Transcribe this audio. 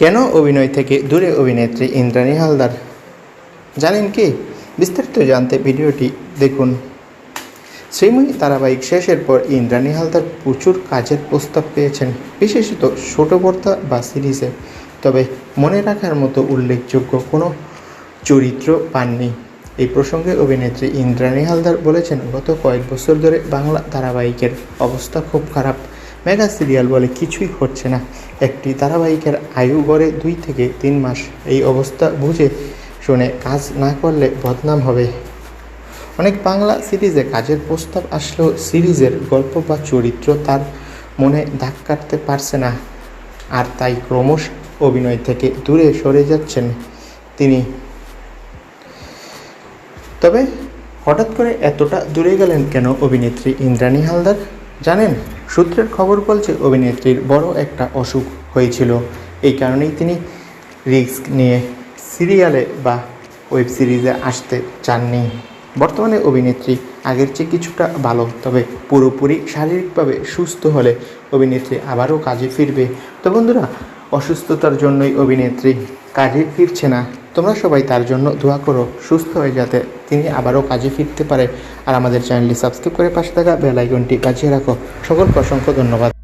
কেন অভিনয় থেকে দূরে অভিনেত্রী ইন্দ্রাণী হালদার? জানেন কি? বিস্তারিত জানতে ভিডিওটি দেখুন। শ্রীময়ী ধারাবাহিক শেষের পর ইন্দ্রাণী হালদার প্রচুর কাজের প্রস্তাব পেয়েছেন, বিশেষত ছোট পর্দা বা সিরিজে। তবে মনে রাখার মতো উল্লেখযোগ্য কোনো চরিত্র পাননি। এই প্রসঙ্গে অভিনেত্রী ইন্দ্রাণী হালদার বলেছেন, গত কয়েক বছর ধরে বাংলা ধারাবাহিকের অবস্থা খুব খারাপ। মেগা সিরিয়াল বলে কিছুই হচ্ছে না। একটি ধারাবাহিকের আয়ু গড়ে দুই থেকে তিন মাস। এই অবস্থা বুঝে শুনে কাজ না করলে বদনাম হবে। অনেক বাংলা সিরিজে কাজের প্রস্তাব আসলেও সিরিজের গল্প বা চরিত্র তার মনে দাগ কাটতে পারছে না। আর তাই ক্রমশ অভিনয় থেকে দূরে সরে যাচ্ছেন তিনি। তবে হঠাৎ করে এতটা দূরে গেলেন কেন অভিনেত্রী ইন্দ্রাণী হালদার? জানেন, সূত্রের খবর বলছে অভিনেত্রীর বড় একটা অসুখ হয়েছিল। এই কারণেই তিনি রিস্ক নিয়ে সিরিয়ালে বা ওয়েব সিরিজে আসতে চাননি। বর্তমানে অভিনেত্রী আগের চেয়ে কিছুটা ভালো, তবে পুরোপুরি শারীরিকভাবে সুস্থ হলে অভিনেত্রী আবারও কাজে ফিরবে। তো বন্ধুরা, অসুস্থতার জন্যই অভিনেত্রী কাজে ফিরছে না। তোমরা সবাই তার জন্য দোয়া করো, সুস্থ হয়ে যাতে তিনি আবারও কাজে ফিরতে পারে। আর আমাদের চ্যানেলটি সাবস্ক্রাইব করে পাশে থাকা বেল আইকনটি বাজিয়ে রাখো। সকলকে অসংখ্য ধন্যবাদ।